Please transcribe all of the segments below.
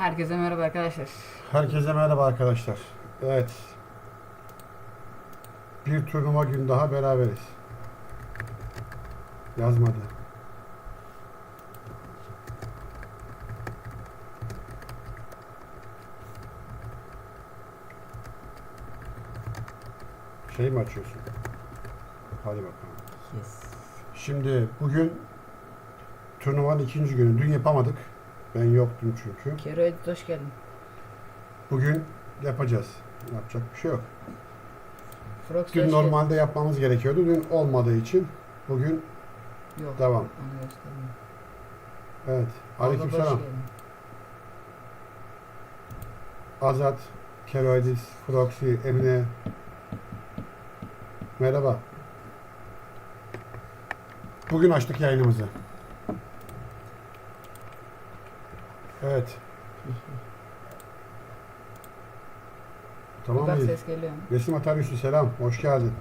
Herkese merhaba arkadaşlar. Herkese merhaba arkadaşlar. Evet. Bir turnuva gün daha beraberiz. Yazmadı. Şey mi açıyorsun? Hadi bakalım. Yes. Şimdi bugün turnuvanın ikinci günü. Dün yapamadık. Ben yoktum çünkü. Kero Edit hoş geldin. Bugün yapacağız. Yapacak bir şey yok. Frox Dün hoş normalde yapmamız gerekiyordu. Dün olmadığı için bugün geldin. Yok. devam. Evet. Aleykümselam. geldin. Azat, Keroidis, Froxy, Emine. Merhaba. Bugün açtık yayınımızı. Evet. Tamam mıyız? ses geliyor. Resim Ataryüsü selam. Hoş geldin.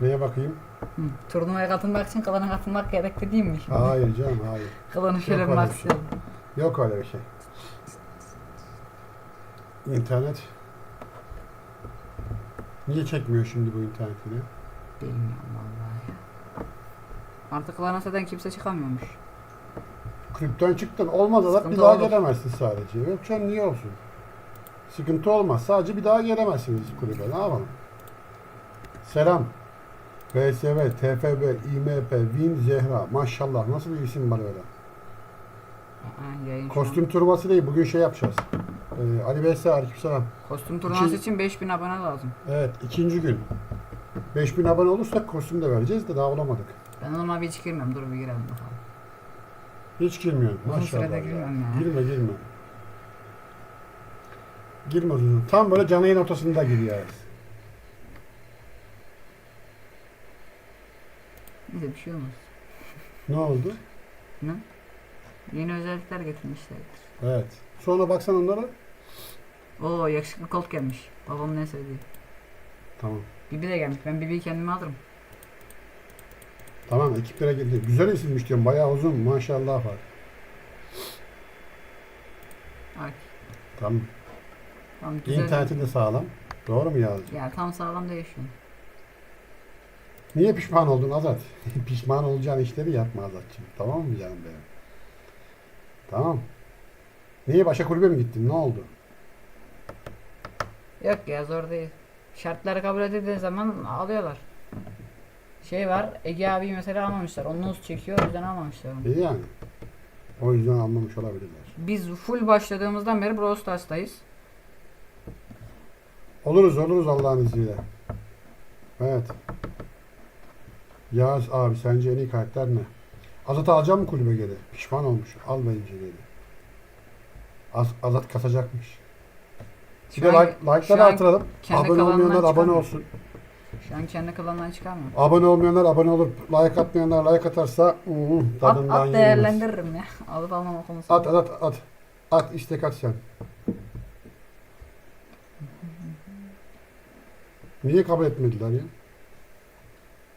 Neye bakayım? Hı. Turnuvaya katılmak için klana katılmak gerekli değil mi şimdi? Hayır canım hayır. Klanı şöyle Yok bir öyle bir istiyorum. Yok öyle bir şey. İnternet. Niye çekmiyor şimdi bu internetini? Bilmiyorum vallahi. Artık klana zaten kimse çıkamıyormuş. Kulüpten çıktın. Olmaz da bir daha olur. gelemezsin sadece. Yok canım niye olsun? Sıkıntı olmaz. Sadece bir daha gelemezsiniz kulübe. Ne yapalım? Selam. BSV, TFB, İMP, Win, Zehra. Maşallah nasıl bir isim var öyle. Aa, Kostüm turnuvası değil. Bugün şey yapacağız. Ee, Ali BS, Aleykümselam. Kostüm turnuvası İki- için 5000 abone lazım. Evet ikinci gün. 5000 abone olursak kostüm de vereceğiz de daha olamadık. Ben normal bir hiç girmem. Dur bir girelim bakalım. Hiç girmiyorum. Uzun Maşallah. ya. Girme girme. Girme uzun. Tam böyle canlı yayın ortasında giriyoruz. Neyse bir şey olmaz. Ne oldu? Ne? Yeni özellikler getirmişler. Evet. Sonra baksan onlara. Oo yakışıklı kolt gelmiş. Babamın en sevdiği. Tamam. Bibi de gelmiş. Ben Bibi'yi kendime alırım. Tamam ekiplere girdi. Güzel isimmiş diyorum. Bayağı uzun. Maşallah var. Ay. Tamam. Tamam güzel. İnterneti de sağlam. Doğru mu yazdım? Ya tam sağlam değişiyor. Niye pişman oldun Azat? pişman olacağın işleri yapma Azat'cığım. Tamam mı canım benim? Tamam. Niye başka kulübe mi gittin? Ne oldu? Yok ya zor değil. Şartları kabul edildiği zaman alıyorlar. Şey var Ege abi mesela almamışlar. Onun uz çekiyor o yüzden almamışlar onu. İyi yani. O yüzden almamış olabilirler. Biz full başladığımızdan beri Brawl Stars'tayız. Oluruz oluruz Allah'ın izniyle. Evet. Yağız abi sence en iyi karakter ne? Azat alacağım mı kulübe geri? Pişman olmuş. Al bence geri. Az, Azat kasacakmış. Bir Şu de an- like, şu like'ları an artıralım. kendi Abone olmayanlar abone çıkamıyor. olsun. Şu an kendi klanından çıkarmıyor. Abone olmayanlar abone olup like atmayanlar like atarsa ıı, At, tadından at yenmez. değerlendiririm ya. Alıp almama konusu. At at at at. At istek at sen. Niye kabul etmediler ya?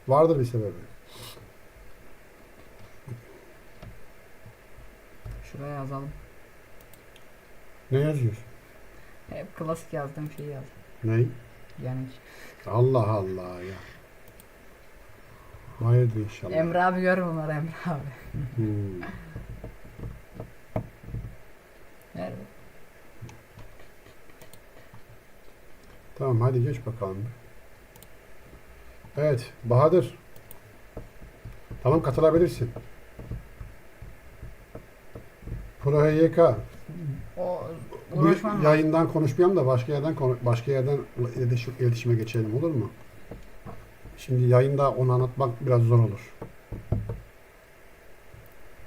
Vardır bir sebebi. Şuraya yazalım. Ne yazıyorsun? Hep klasik yazdığım şeyi yazdım. Ney? Yani Allah Allah ya. Hayırdır inşallah. Emre abi gör bunları Emre abi. Hmm. Nerede? Tamam hadi geç bakalım. Evet Bahadır. Tamam katılabilirsin. Pro HYK. O Bu uğraşmam lazım. yayından konuşmayalım da başka yerden konu- başka yerden iletişim, iletişime geçelim olur mu? Şimdi yayında onu anlatmak biraz zor olur.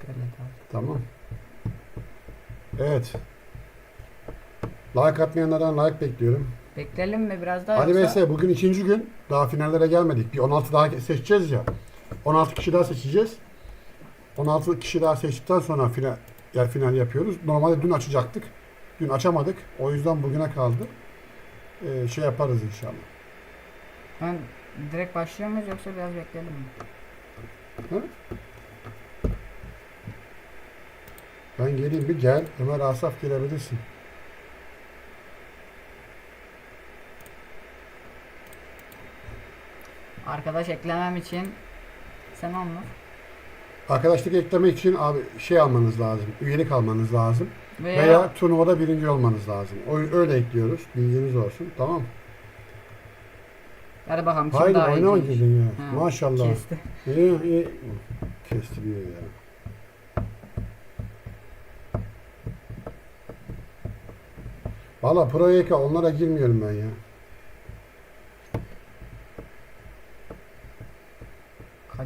Böyle. Tamam. Evet. Like atmayanlardan like bekliyorum. Bekleyelim mi biraz daha Ali yoksa? VS bugün ikinci gün. Daha finallere gelmedik. Bir 16 daha seçeceğiz ya. 16 kişi daha seçeceğiz. 16 kişi daha seçtikten sonra final, yer final yapıyoruz. Normalde dün açacaktık. Dün açamadık. O yüzden bugüne kaldı. Ee, şey yaparız inşallah. Ben direkt başlıyor muyuz yoksa biraz bekleyelim mi? Hı? Ben geleyim bir gel. Ömer Asaf gelebilirsin. Arkadaş eklemem için sen anlat. Arkadaşlık eklemek için abi şey almanız lazım. Üyelik almanız lazım. Veya, Veya turnuvada birinci olmanız lazım. O, öyle ekliyoruz. Bilginiz olsun. Tamam. hadi bakalım kim Haydi daha iyi. oynadın ya. Ha, Maşallah. Kesti. İyi iyi. Kestiriyor ya. Valla Pro YK onlara girmiyorum ben ya.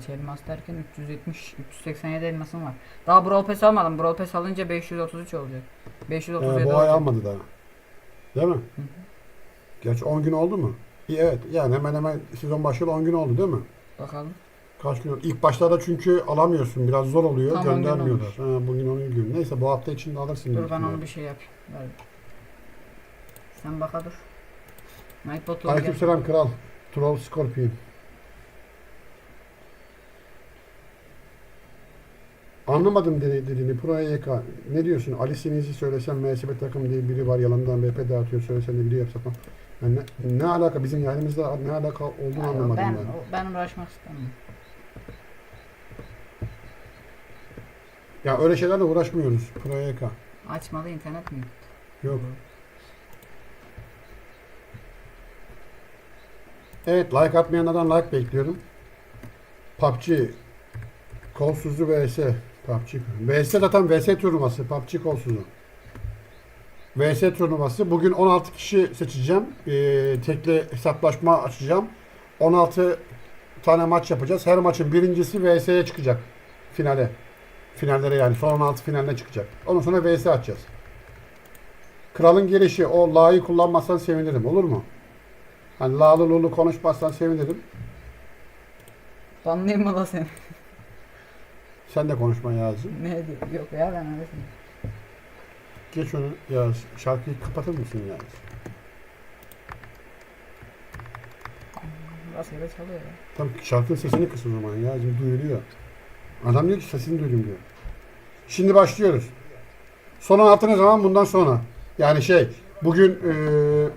Kaç elmas derken 370 387 elmasım var. Daha Brawl Pass almadım. Brawl Pass alınca 533 olacak. 537 Ee, bu ay olacak. almadı daha. Değil mi? Gerçi 10 gün oldu mu? İyi, evet. Yani hemen hemen sezon başlayalı 10 gün oldu değil mi? Bakalım. Kaç gün oldu? İlk başlarda çünkü alamıyorsun. Biraz zor oluyor. Tam 10 gün göndermiyorlar. Ha, bugün 10 gün. Neyse bu hafta içinde alırsın. Dur ben onu bir şey yapayım. Ver. Sen baka dur. Nightbot'u Aleykümselam kral. Troll Scorpion. Anlamadım dedi, dediğini. Pro YK. Ne diyorsun? Ali Siniz'i söylesem MSB takım diye biri var yalandan BP dağıtıyor söylesen de video yapsak falan. Yani ne, ne alaka bizim yayınımızda ne alaka olduğunu anlamadım ben, ben. o- ben uğraşmak istemiyorum. Ya öyle şeylerle uğraşmıyoruz. Pro YK. Açmadı internet mi? Yok. Evet like atmayanlardan like bekliyorum. PUBG kolsuzlu vs PUBG vs zaten vs turnuvası PUBG kolsuzu. vs turnuvası. Bugün 16 kişi seçeceğim. Ee, tekli hesaplaşma açacağım. 16 tane maç yapacağız. Her maçın birincisi vs'ye çıkacak. Finale. Finallere yani son 16 finaline çıkacak. Ondan sonra vs atacağız. Kralın gelişi o la'yı kullanmazsan sevinirim olur mu? Hani la'lı lulu konuşmazsan sevinirim. Banlayayım mı da seni? Sen de konuşma Yaz'cığım. ne? Yok ya ben öyle Geç onu Yaz. Şarkıyı kapatır mısın Yaz? Rastgele çalıyor ya. Tam şarkının sesini kıs o zaman Yaz'cığım duyuluyor. Adam diyor ki sesini duydum diyor. Şimdi başlıyoruz. Son 16 ne zaman? Bundan sonra. Yani şey bugün eee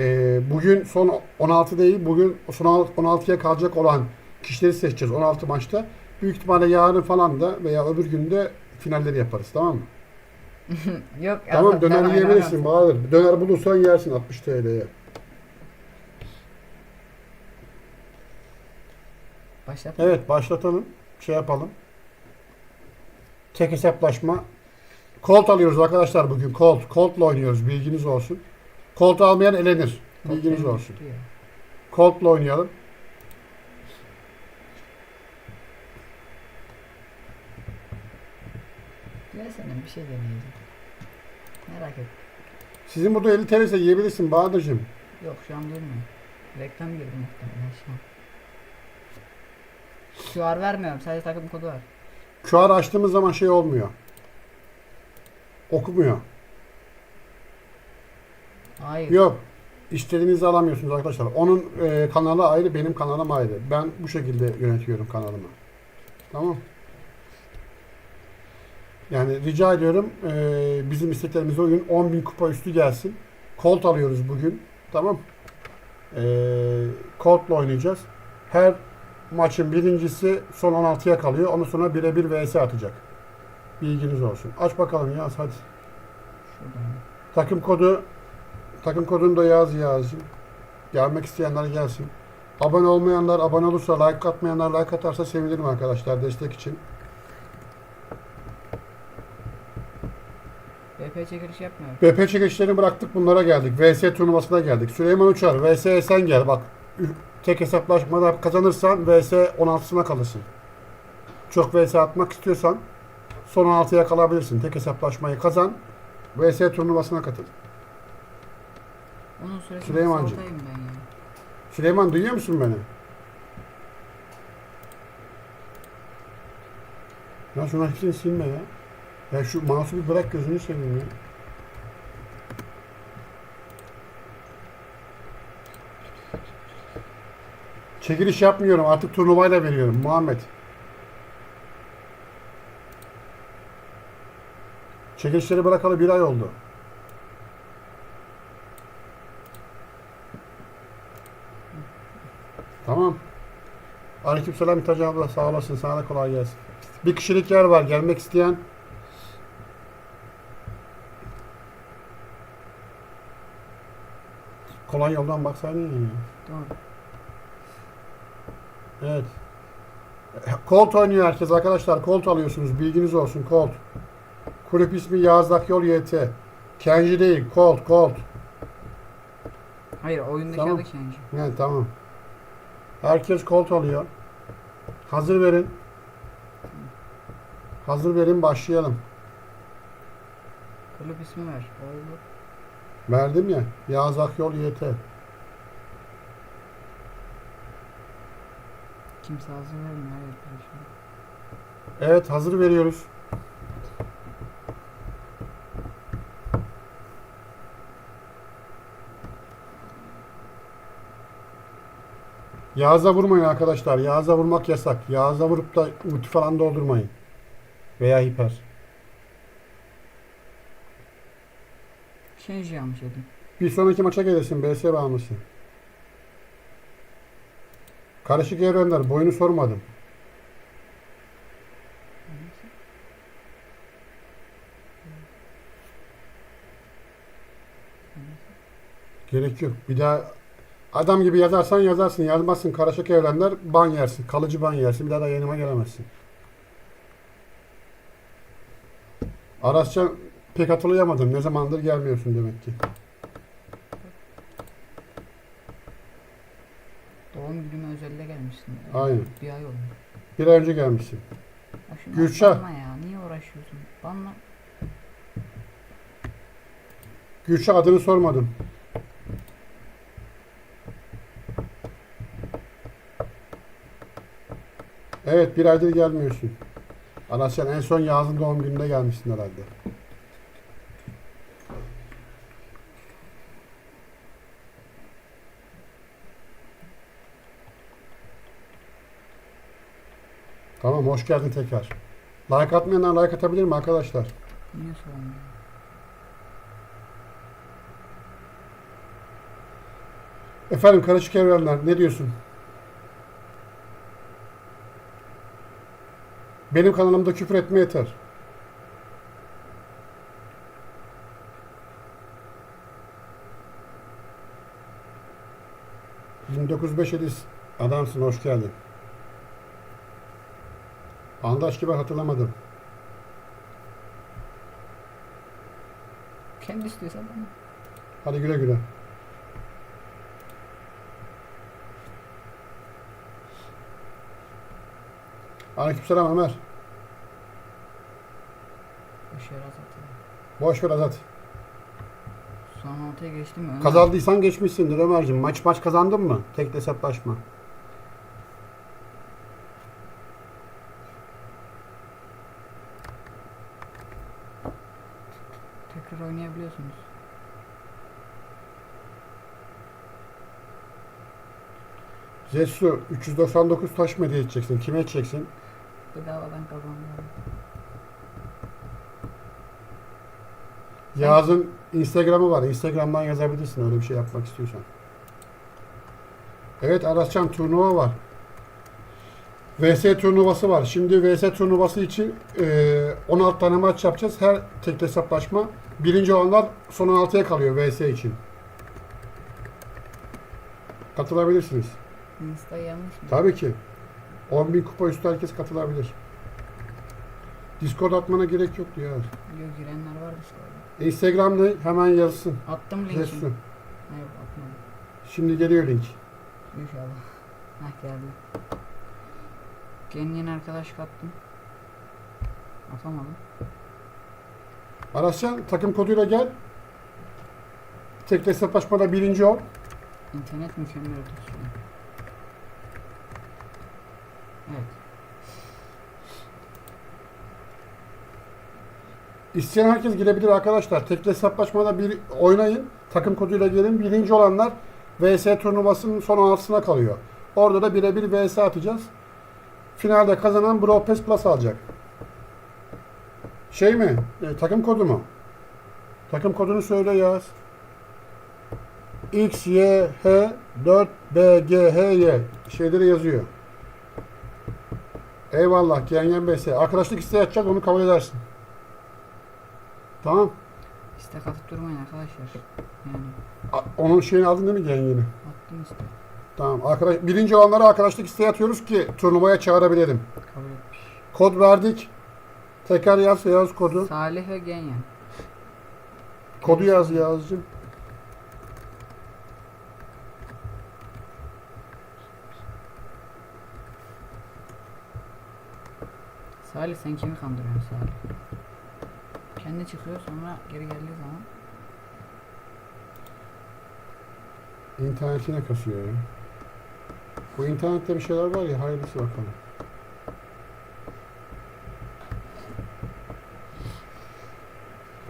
Eee, bugün son 16 değil, bugün son 16'ya kalacak olan kişileri seçeceğiz 16 maçta. Büyük ihtimalle yarın falan da veya öbür günde finalleri yaparız tamam mı? Yok. Tamam döner yiyebilirsin Bahadır. Döner bulursan yersin 60 TL'ye. Başlat. Evet başlatalım. Şey yapalım. Tek hesaplaşma. Colt alıyoruz arkadaşlar bugün. Colt. Colt'la oynuyoruz. Bilginiz olsun. Colt almayan elenir. Bilginiz olsun. Colt'la oynayalım. Gelsene bir şey deneyeceğim. Merak et. Sizin burada 50 TL ise yiyebilirsin Bahadır'cığım. Yok şu an duymuyorum. Reklam girdi muhtemelen şu an. QR vermiyorum sadece takım kodu var. QR açtığımız zaman şey olmuyor. Okumuyor. Hayır. Yok. İstediğinizi alamıyorsunuz arkadaşlar. Onun e, kanalı ayrı, benim kanalım ayrı. Ben bu şekilde yönetiyorum kanalımı. Tamam. Yani rica ediyorum e, bizim isteklerimize uyun. 10.000 kupa üstü gelsin. Colt alıyoruz bugün. Tamam. E, Colt'la oynayacağız. Her maçın birincisi son 16'ya kalıyor. Ondan sonra birebir vs atacak. Bilginiz olsun. Aç bakalım yaz hadi. Şuradan. Takım kodu takım kodunu da yaz yazın. Gelmek isteyenler gelsin. Abone olmayanlar abone olursa like atmayanlar like atarsa sevinirim arkadaşlar destek için. BP çekiliş yapmıyorum. BP çekişlerini bıraktık bunlara geldik. VS turnuvasına geldik. Süleyman Uçar VS sen gel bak. Tek hesaplaşmada kazanırsan VS 16'sına kalırsın. Çok VS atmak istiyorsan son 16'ya kalabilirsin. Tek hesaplaşmayı kazan. VS turnuvasına katıl. Onun Süleymancığım. kısaltayım ben ya. Süleyman duyuyor musun beni? Ya şunu hepsini silme ya. Ya şu mouse'u bir bırak gözünü seveyim ya. Çekiliş yapmıyorum. Artık turnuvayla veriyorum Muhammed. Çekilişleri bırakalı bir ay oldu. Tamam. Aleykümselam İtaç abla sağ olasın. Sana da kolay gelsin. Bir kişilik yer var. Gelmek isteyen kolay yoldan baksaydın ya. Doğru. Evet. Colt oynuyor herkes arkadaşlar. Colt alıyorsunuz. Bilginiz olsun. Colt. Kulüp ismi Yağız Akyol YT. Kenji değil. Colt. Colt. Hayır oyundaki Tamam. adı Kenji. Evet tamam. Herkes Colt alıyor. Hazır verin. Hazır verin başlayalım. Kulüp ismi ver. Oldu. Verdim ya. Yağız Akyol YT. Kimse hazır vermiyor. Evet hazır veriyoruz. Yağıza vurmayın arkadaşlar. Yağıza vurmak yasak. Yağıza vurup da ulti falan doldurmayın. Veya hiper. Kenji yanlış dedim. Bir sonraki maça gelirsin BS bağımlısı. Karışık evrenler. Boyunu sormadım. Gerek yok. Bir daha adam gibi yazarsan yazarsın. Yazmazsın. Karışık evrenler ban yersin. Kalıcı ban yersin. Bir daha da yayınıma gelemezsin. Arasça pek hatırlayamadım. Ne zamandır gelmiyorsun demek ki. Doğum günüme özelde gelmişsin. Aynen. Bir ay oldu. Bir ay önce gelmişsin. Şunu Gülşah. banla ya. Niye uğraşıyorsun? Banla. Gülşah adını sormadım. Evet bir aydır gelmiyorsun. Anasyan en son Yağız'ın doğum gününde gelmişsin herhalde. Tamam hoş geldin tekrar. Like atmayanlar like atabilir mi arkadaşlar? Niye sorun? Efendim karışık evrenler ne diyorsun? Benim kanalımda küfür etme yeter. ...1905 Edis. Adamsın, hoş geldin. Andaş gibi hatırlamadım. Kendi istiyorsa banla. Hadi güle güle. Aleykümselam Ömer. Boş yer azaltıyor. Boş ver Azat. Son ortaya geçti mi? Ömer? Kazandıysan geçmişsindir Ömerciğim. Maç maç kazandın mı? Tek hesaplaşma. Tekrar oynayabiliyorsunuz. Zetsu 399 taş mı hediye edeceksin? Kime edeceksin? Bedavadan kazandım. Yağız'ın Instagram'ı var. Instagram'dan yazabilirsin öyle bir şey yapmak istiyorsan. Evet Arascan turnuva var. VS turnuvası var. Şimdi VS turnuvası için eee, 16 tane maç yapacağız. Her tek hesaplaşma. Birinci olanlar son 16'ya kalıyor VS için. Katılabilirsiniz. Insta yanlış mı? Tabii ki. 10.000 kupa üstü herkes katılabilir. Discord atmana gerek yok diyor. Yok girenler var orada. Instagram'da hemen yazsın. Attım linkini. Zetsu. Hayır atmadım. Şimdi geliyor link. İnşallah. Hah geldi. Kendin arkadaş kattım. Atamadım. Arascan takım koduyla gel. Tek hesaplaşmada birinci ol. İnternet mükemmel ötesi. Evet. İsteyen herkes girebilir arkadaşlar. Tek hesaplaşmada bir oynayın. Takım koduyla gelin. Birinci olanlar VS turnuvasının son 16'sına kalıyor. Orada da birebir vs atacağız. Finalde kazanan Bro Pass Plus alacak. Şey mi? E, takım kodu mu? Takım kodunu söyle yaz. X, Y, H, 4, B, G, H, Y. Şeyleri yazıyor. Eyvallah Gengen BS. Arkadaşlık isteği atacak onu kabul edersin. Tamam. İstek atıp durmayın arkadaşlar. Yani A- Onun şeyini aldın değil mi Gengen'i? attım işte. Tamam. Arkadaş, birinci olanlara arkadaşlık isteği atıyoruz ki turnuvaya çağırabilirim. Kabul etmiş. Kod verdik. Tekrar yaz yaz kodu. Salih ve Genyen. Kodu yaz yazcım. Salih sen kimi kandırıyorsun Salih? Kendi çıkıyor sonra geri geldiği zaman İnternetine kasıyor ya. Bu internette bir şeyler var ya hayırlısı bakalım.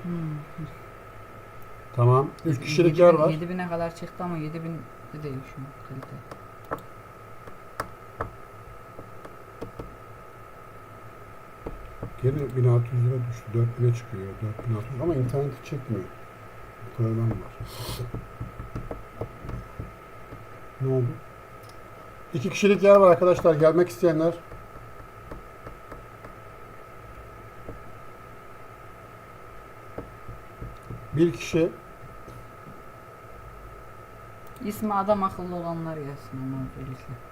hmm. Tamam. 3 kişilik 7000 yer var. 7000'e kadar çıktı ama 7000 de değil şu kalite. Geri 1600 lira düştü. 4000'e çıkıyor. 4600 ama interneti çekmiyor. Problem var. Ne oldu? İki kişilik yer var arkadaşlar. Gelmek isteyenler. Bir kişi İsmi adam akıllı olanlar gelsin ama özellikle.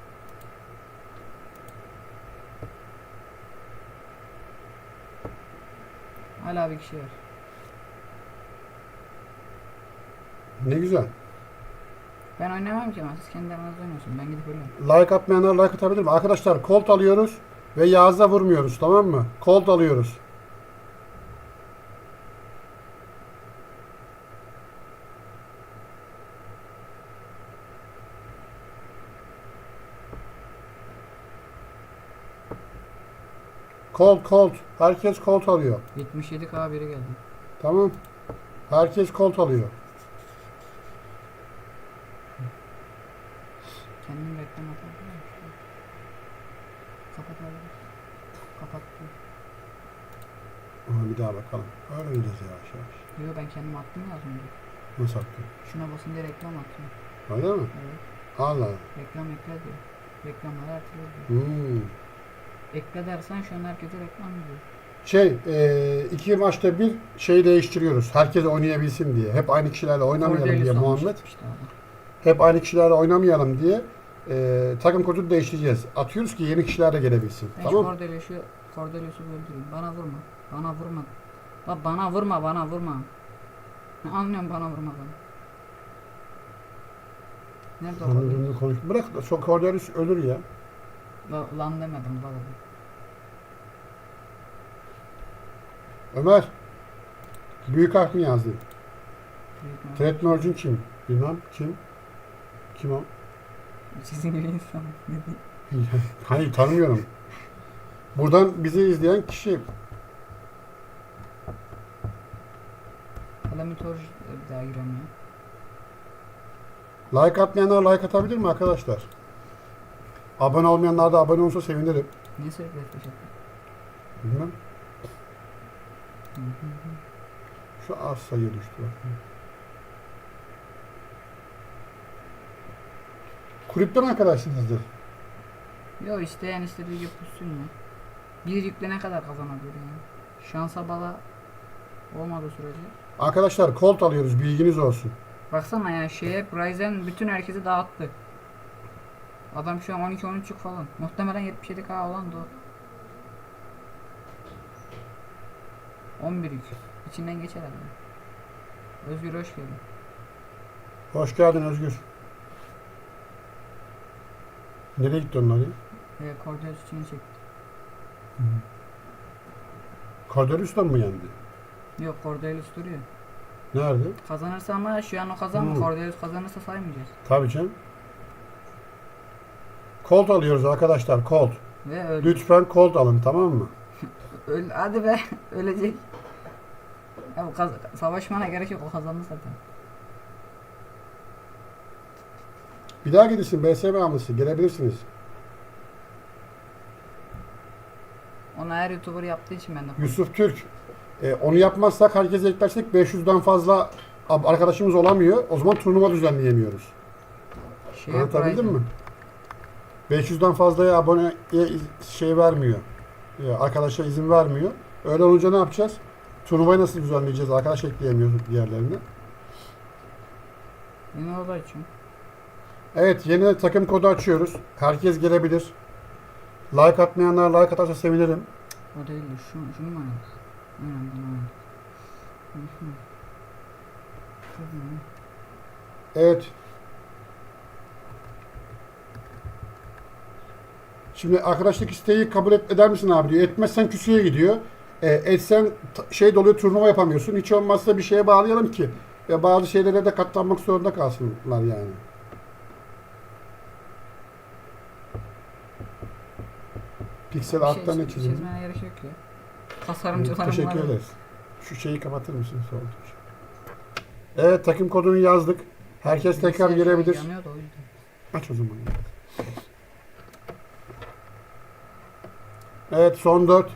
Hala bir kişi var. ne güzel. Ben oynamam ki ama siz kendi aranızda oynuyorsun. Ben gidip ölüyorum. Like atmayanlar like atabilir mi? Arkadaşlar kolt alıyoruz ve Yağız'a vurmuyoruz tamam mı? Kolt alıyoruz. Kolt kolt. Herkes kolt alıyor. 77k biri geldi. Tamam. Herkes kolt alıyor. Kendim reklam atabilir miyim? Kapatabilir. Kapattım. Aha, bir daha bakalım. Öyle gideceğiz yavaş yavaş. Yo ben kendim attım ya az önce. Nasıl attın? Şuna basın diye reklam attım. Öyle mi? Evet. Allah. Reklam ekle diyor. Reklamları artırıyor diyor. Hmm. Ekle dersen şu an herkese reklam diyor. Şey, e, iki maçta bir şey değiştiriyoruz. Herkes oynayabilsin diye. Hep aynı kişilerle oynamayalım diye Muhammed. Hep aynı kişilerle oynamayalım diye e, takım kodunu değiştireceğiz. Atıyoruz ki yeni kişiler de gelebilsin. Ben tamam Cordelius'u Cordelius'u öldüreyim. Bana vurma. Bana vurma. La bana vurma bana vurma. Ne anlıyorum bana vurma bana. Nerede o Onu Cordelius? konuş. Bırak da Cordelius ölür ya. La, lan demedim dedim. Ömer. Büyük harf mi yazdın? Trent Merchant kim? Bilmem kim. Kim o? Sizin gibi insan. Hayır tanımıyorum. Buradan bizi izleyen kişi Alamitör bir daha giremiyor. like atmayanlar like atabilir mi arkadaşlar? Abone olmayanlar da abone olsa sevinirim. Niye sürekli F5 yapıyor? Bilmem. Şu az sayı düştü bak. Kulüpten arkadaşsınızdır. Yo isteyen istediği gibi pussun ya. Bir yükle ne kadar kazanabilir yani. Şansa bala olmadığı sürece. Arkadaşlar kolt alıyoruz bilginiz olsun. Baksana ya şeye Ryzen bütün herkesi dağıttı. Adam şu an 12-13 falan. Muhtemelen 77k olan da o. 11 yük. İçinden geçer adam. Özgür hoş geldin. Hoş geldin Özgür. Nereye gitti onlar ya? Ve Cordelis için çekti. Cordelius'tan mı yendi? Yok Cordelis duruyor. Nerede? Kazanırsa ama şu an o kazandı. Cordelis kazanırsa saymayacağız. Tabii canım. Colt alıyoruz arkadaşlar Colt. Ve öldü. Lütfen Colt alın tamam mı? Öl hadi be ölecek. Ya bu kaz- savaşmana gerek yok o kazandı zaten. Bir daha gidilsin BS bağımlısı. Gelebilirsiniz. Onu her YouTuber yaptığı için ben de Yusuf Türk. E, onu yapmazsak herkese eklersek 500'den fazla arkadaşımız olamıyor. O zaman turnuva düzenleyemiyoruz. şey Anlatabildim mi? 500'den fazlaya aboneye iz- şey vermiyor. Ya, arkadaşa izin vermiyor. Öyle olunca ne yapacağız? Turnuvayı nasıl düzenleyeceğiz? Arkadaş ekleyemiyoruz diğerlerine. Yine o da için. Evet yeni takım kodu açıyoruz. Herkes gelebilir. Like atmayanlar like atarsa sevinirim. O değil de şu, şunu mu oynadık? Aynen bunu? Evet. Şimdi arkadaşlık isteği kabul et, eder misin abi diyor. Etmezsen küsüye gidiyor. E, etsen şey doluyor turnuva yapamıyorsun. Hiç olmazsa bir şeye bağlayalım ki. Ya bazı şeylere de katlanmak zorunda kalsınlar yani. Piksel şey altta ne çiz- çizeyim? Çizmene gerek yok ya. Tasarımcılarım Teşekkür var. ederiz. Şu şeyi kapatır mısın? Sol tuş. Evet takım kodunu yazdık. Herkes tekrar yüzden. Aç o zaman. ya. Evet son 4.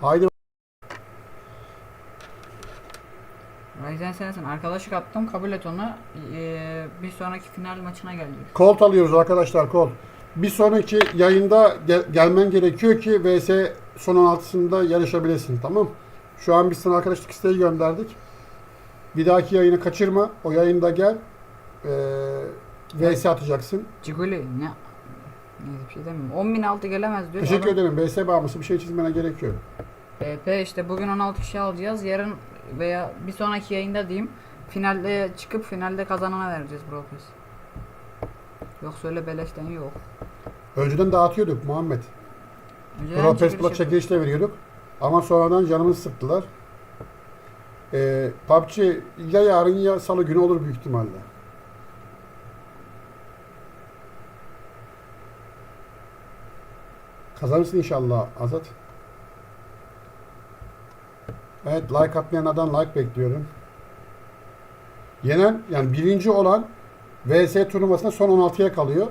Haydi. Ryzen sensin. Arkadaşlık attım. Kabul et onu. Ee, bir sonraki final maçına gel diyor. Kolt alıyoruz arkadaşlar kol. Bir sonraki yayında gel- gelmen gerekiyor ki VS son 16'sında yarışabilesin tamam. Şu an biz sana arkadaşlık isteği gönderdik. Bir dahaki yayını kaçırma. O yayında gel. Ee, VS atacaksın. Ciguli ne? Neyse bir şey demiyorum. 10.000 altı gelemez diyor. Teşekkür Adam- ederim. VS bağımlısı bir şey çizmene gerek yok. BP işte bugün 16 kişi alacağız. Yarın veya bir sonraki yayında diyeyim. Finalde çıkıp finalde kazanana vereceğiz Bro Pass. Yoksa öyle beleşten yok. Önceden dağıtıyorduk Muhammed. Önceden Pro çekiliş Pes Plus yapıyorduk. çekilişle veriyorduk. Ama sonradan canımızı sıktılar. Ee, PUBG ya yarın ya salı günü olur büyük ihtimalle. Kazanırsın inşallah Azat. Evet like atmayanlardan like bekliyorum. Yenen yani birinci olan VS turnuvasında son 16'ya kalıyor.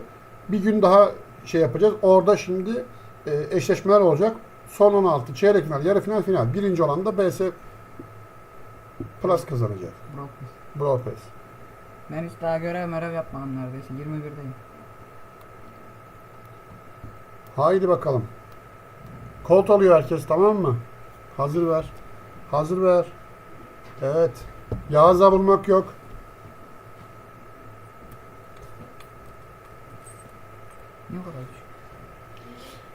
Bir gün daha şey yapacağız. Orada şimdi e, eşleşmeler olacak. Son 16, çeyrek final, yarı final, final. Birinci olan da BS Plus kazanacak. Bro Pass. Brawl Pass. Ben hiç daha görev merev yapmadım neredeyse. 21'deyim. Haydi bakalım. Kolt alıyor herkes tamam mı? Hazır ver. Hazır ver. Evet. Yağız'a bulmak yok. Ne kadar.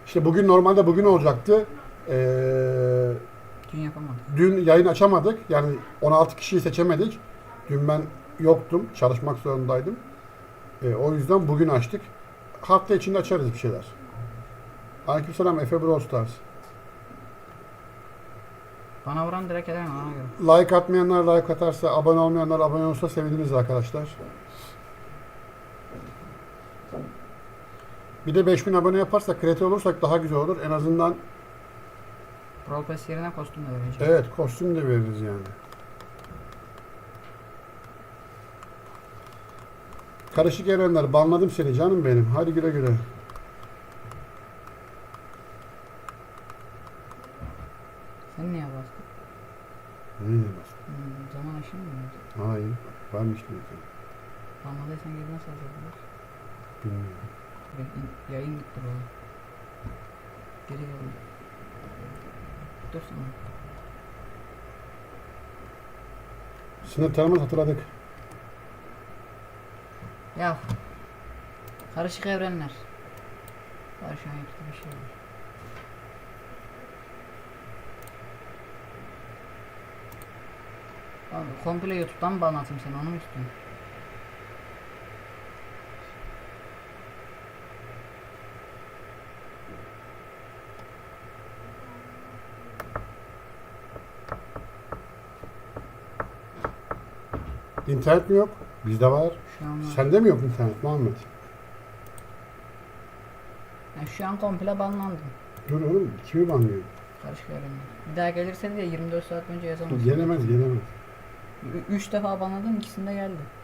İşte bugün normalde bugün olacaktı. Ee, Dün yapamadım. dün yayın açamadık. Yani 16 kişiyi seçemedik. Dün ben yoktum. Çalışmak zorundaydım. Ee, o yüzden bugün açtık. Hafta içinde açarız bir şeyler. Aleykümselam Efe Brawl Stars. Bana vuran direkt edemem ona göre. Like atmayanlar like atarsa, abone olmayanlar abone olursa seviniriz arkadaşlar. Bir de 5000 abone yaparsak, kredi olursak daha güzel olur. En azından Brawl Pass yerine kostüm de vereceğim. evet kostüm de veririz yani. Karışık evrenler banladım seni canım benim. Hadi güle güle. Sen niye bastın? Neyine bastın? Hmm, zaman aşımı mı? yoksa? Hayır. Varmış mı? Anladıysan geri nasıl alacaklar? Bilmiyorum. Be- in- Yayın gitti bu. Geri geldi. Dur sana. Sınır tanımaz hatırladık. Ya. Karışık evrenler. Var şu an bir şey var. Abi komple YouTube'dan ban atayım seni onu mu istiyorsun? İnternet mi yok? Bizde var. Şu an var. Sende mi yok internet Muhammed? Yani şu an komple banlandım. Dur oğlum kimi banlıyor? Karışık evrenler. Bir daha gelirse de 24 saat önce yazamazsın. Gelemez gelemez. 3 defa banladım ikisinde geldi.